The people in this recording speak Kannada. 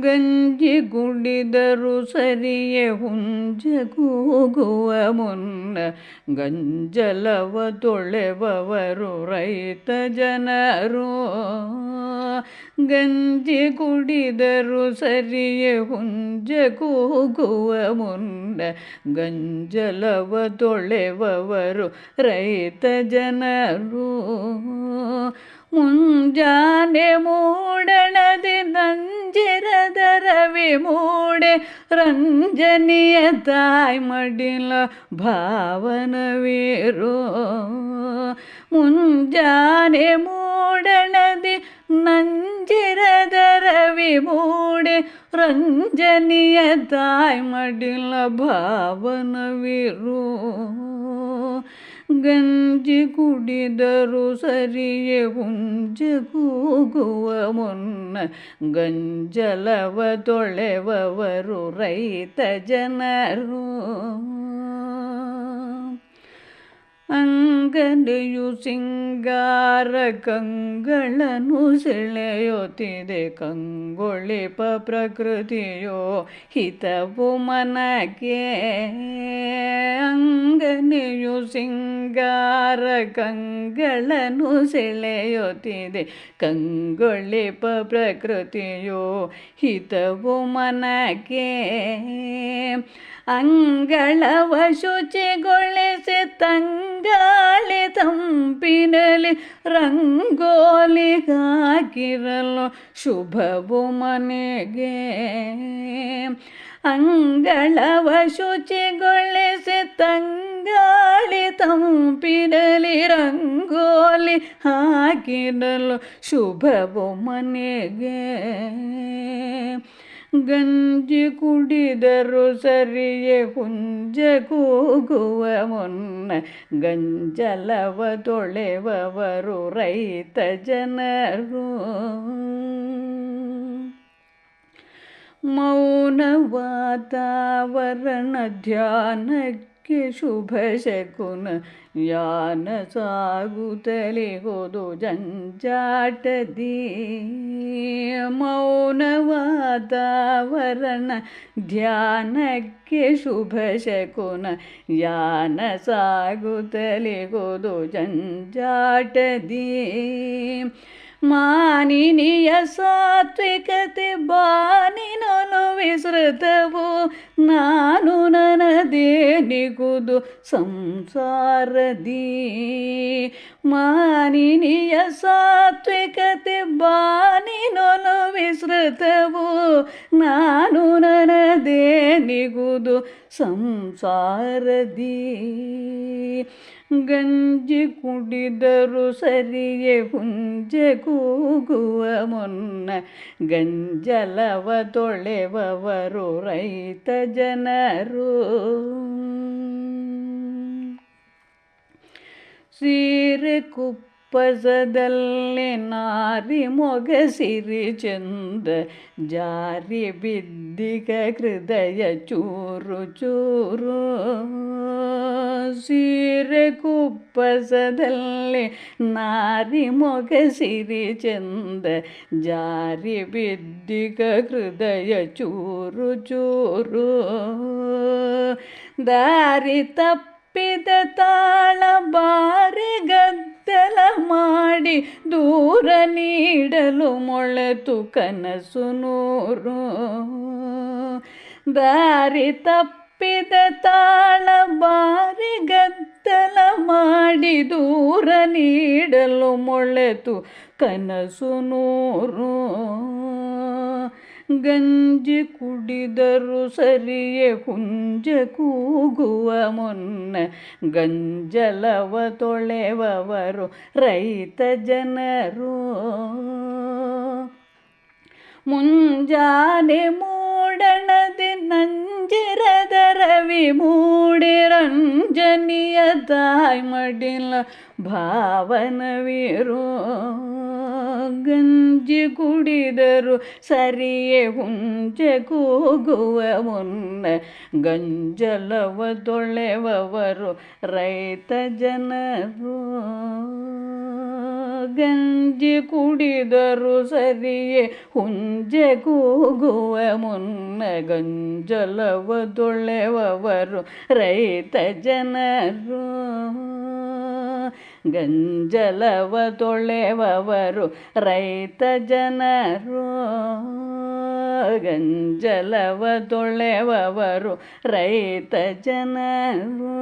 ಗಂಜಿ ಕುಡಿದರು ಸರಿಯೆ ಹುಂಜ ಕೂಗುವ ಮುನ್ನ ಗಂಜಲವ ತೊಳೆಬವರು ರೈತ ಜನರು. ಗಂಜಿ ಕುಡಿದರು ಸರಿಯೆ ಹುಂಜ ಕೂಗುವ ಮುನ್ನ ಗಂಜಲವ ತೊಳೆಬವರು ರೈತ ಜನರು. ಮುಂಜಾನೆ ಮೂಡಣದಿಂದ ಮೂಡೆ ರಂಜನಿಯ ತಾಯ್ ಮಡಿಲ ಭಾವನವೀರು ಮುಂಜಾನೆ ಮೂಡಣದಿ ನಂಜಿರದ ರವಿ ಮೂಡೆ ರಂಜನಿಯ ತಾಯ್ ಮಡಿಲ ಭಾವನವಿರು ಗಂಜಿ ಕುಡಿದರು ಸರಿಯೇ ಹುಂಜ ಕೂಗುವ ಮುನ್ನ ಗಂಜಲವ ತೊಳೆವವರು ರೈತ ಜನರು ಅಂಗನೆಯು ಸಿಂಗಾರ ಕಂಗಳನ್ನು ಸೆಳೆಯುತ್ತಿದೆ ಕಂಗೊಳಿಪ ಪ್ರಕೃತಿಯೋ ಹಿತವು ಮನಕ್ಕೆ ಅಂಗನೆಯು ಸಿಂಗಾರ ಕಂಗಳನ್ನು ಸೆಳೆಯುತ್ತಿದೆ. ಕಂಗೊಳಿಪ ಪ್ರಕೃತಿಯೋ ಹಿತವು ಮನಕ್ಕೆ ಅಂಗಳವ ಶುಚಿಗೊಳಿಸಿ ತಂಗಾಳಿ ತಂಪಿನಲ್ಲಿ ರಂಗೋಲಿ ಹಾಕಿರಲು ಶುಭವು ಮನೆಗೆ ಅಂಗಳವ ಶುಚಿಗೊಳಿಸಿ ತಂಗಾಳಿ ತಂಪಿನಲ್ಲಿ ರಂಗೋಲಿ ಹಾಕಿರಲು ಶುಭವು ಮನೆಗೆ ಗಂಜಿ ಕುಡಿದರು ಸರಿಯೇ ಹುಂಜ ಕೂಗುವ ಮುನ್ನ ಗಂಜಲವ ತೊಳೆವವರು ರೈತ ಜನರು ಮೌನ ವಾತಾವರಣ ಧ್ಯಾನಕ್ಕೆ ಶುಭ ಶಕುನ ಯಾನ ಸಾಗುತ್ತಲೇ ಹೋದು ಜಂಜಾಟದಿ ಮೌನ ವಾತಾವರಣ ಧ್ಯಾನಕ್ಕೆ ಶುಭ ಶಕುನ ಯಾನ ಸಾಗುತ್ತಲೇ ಹೋದು ಜಂಜಾಟದಿ ಮಾನಿನಿಯ ಸಾತ್ವಿಕತೆ ಬಾನಿನೊಲು ವಿಸೃತವು ನಾನು ನನದೇ ನಿಗುದು ಸಂಸಾರದಿ. ಮಾನಿನಿಯ ಸಾತ್ವಿಕತೆ ಬಾನಿನೊಲು ವಿಸೃತವು. ನಾನು ನನದೇ ನಿಗುದು ಸಂಸಾರದಿ. ಗಂಜಿ ಕುಡಿದರು ಸರಿಯೇ ಹುಂಜ ಕೂಗುವ ಮುನ್ನ ಗಂಜಲವ ತೊಳೆವವರು ರೈತ ಜನರು. ಸೀರೆ ಕುಪ್ಪಸದಲ್ಲಿ ನಾರಿ ಮೊಗಸಿರಿ ಚಂದ, ಜಾರಿ ಬಿದ್ದಿಗ ಹೃದಯ ಚೂರು ಚೂರು. ಸೀರೆ ಕುಪ್ಪಸದಲ್ಲಿ ನಾರಿ ಮೊಗಸಿರಿ ಚಂದ, ಜಾರಿ ಬಿದ್ದಿಗ ಹೃದಯ ಚೂರು ಚೂರು. ದಾರಿ ತಪ್ಪಿದ ತಾಳ ಬಾರಿ ಗದ್ದಲ ಮಾಡಿ ದೂರ ನೀಡಲು ಮೊಳೆತು ಕನಸು ನೂರು. ದಾರಿ ತಪ್ಪಿದ ತಾಳ ಬಾರಿ ಗದ್ದಲ ಮಾಡಿ ದೂರ ನೀಡಲು ಮೊಳೆತು ಕನಸು ನೂರು. ಗಂಜಿ ಕುಡಿದರು ಸರಿಯೇ ಹುಂಜ ಕೂಗುವ ಮುನ್ನ ಗಂಜಲವ ತೊಳೆವವರು ರೈತ ಜನರು. ಮುಂಜಾನೆ ಮೂಡಣದಿ ನಂಜಿರದ ರವಿ ಮೂಡಿ ರಂಜನಿಯ ತಾಯ್ ಮಡಿಲ ಭಾವನವಿರು ಗಂಜಿ ಕುಡಿದರು ಸರಿಯೇ ಹುಂಜೆ ಕೂಗುವ ಮುನ್ನ ಗಂಜಲವ ತೊಳೆವವರು ರೈತ ಜನರು. ಗಂಜಿ ಕುಡಿದರು ಸರಿಯೇ ಹುಂಜೆ ಕೂಗುವ ಮುನ್ನ ಗಂಜಲವ ತೊಳೆವವರು ರೈತ ಜನರು ಗಂಜಲವ ತೊಳೆವವರು ರೈತ ಜನರು ಗಂಜಲವ ತೊಳೆವವರು ರೈತ ಜನರು.